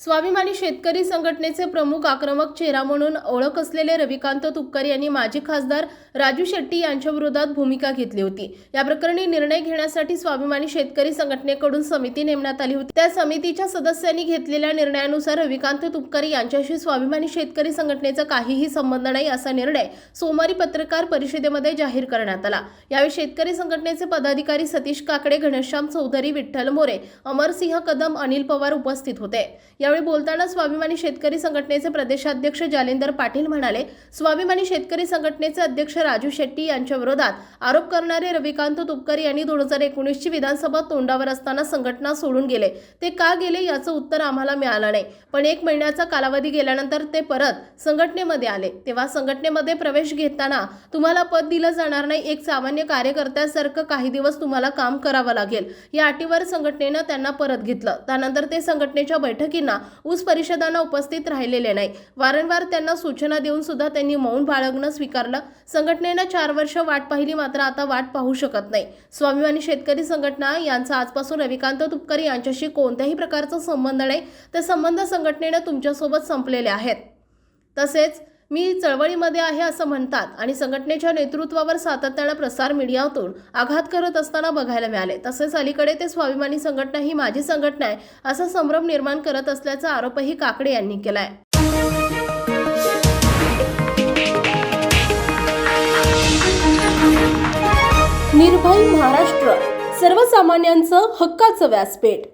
स्वाभिमानी शेतकरी संघटनेचे प्रमुख आक्रमक चेहरा म्हणून ओळख असलेले रविकांत तुपकर यांनी माजी खासदार राजू शेट्टी यांच्या विरोधात भूमिका घेतली होती. या प्रकरणी निर्णय घेण्यासाठी स्वाभिमानी शेतकरी संघटनेकडून समिती नेमण्यात आली होती. त्या समितीच्या सदस्यांनी घेतलेल्या निर्णयानुसार रविकांत तुपकर यांच्याशी स्वाभिमानी शेतकरी संघटनेचा काहीही संबंध नाही असा निर्णय सोमवारी पत्रकार परिषदेमध्ये जाहीर करण्यात आला. यावेळी शेतकरी संघटनेचे पदाधिकारी सतीश काकडे घनश्याम चौधरी विठ्ठल मोरे अमरसिंह कदम अनिल पवार उपस्थित होते. या यावेळी बोलताना स्वाभिमानी शेतकरी संघटनेचे प्रदेशाध्यक्ष जालिंदर पाटील म्हणाले स्वाभिमानी शेतकरी संघटनेचे अध्यक्ष राजू शेट्टी यांच्या विरोधात आरोप करणारे रविकांत तुपकर यांनी दोन हजार एकोणीसची विधानसभा तोंडावर असताना संघटना सोडून गेले. ते का गेले याचं उत्तर आम्हाला मिळालं नाही. पण एक महिन्याचा कालावधी गेल्यानंतर ते परत संघटनेमध्ये आले. तेव्हा संघटनेमध्ये प्रवेश घेताना तुम्हाला पद दिलं जाणार नाही एक सामान्य कार्यकर्त्यासारखं काही दिवस तुम्हाला काम करावं लागेल. या अटीवर संघटनेनं त्यांना परत घेतलं. त्यानंतर ते संघटनेच्या बैठकींना ऊस परिषदांना उपस्थित राहिलेले नाही. वारंवार त्यांना सूचना देऊन सुद्धा त्यांनी मौन बाळगणं स्वीकारलं. संघटनेनं चार वर्ष वाट पाहिली मात्र आता वाट पाहू शकत नाही. स्वाभिमानी शेतकरी संघटना यांचा आजपासून रविकांत तुपकर यांच्याशी कोणत्याही प्रकारचा संबंध नाही. ते संबंध संघटनेनं तुमच्यासोबत संपलेले आहेत. तसेच मी चळवळीमध्ये आहे असं म्हणतात आणि संघटनेच्या नेतृत्वावर सातत्यानं प्रसार मीडियातून आघात करत असताना बघायला मिळाले. तसेच अलीकडे ते स्वाभिमानी संघटना ही माझी संघटना आहे असा संभ्रम निर्माण करत असल्याचा आरोपही काकडे यांनी केलाय. निर्भय महाराष्ट्र सर्वसामान्यांचं हक्काचं व्यासपीठ.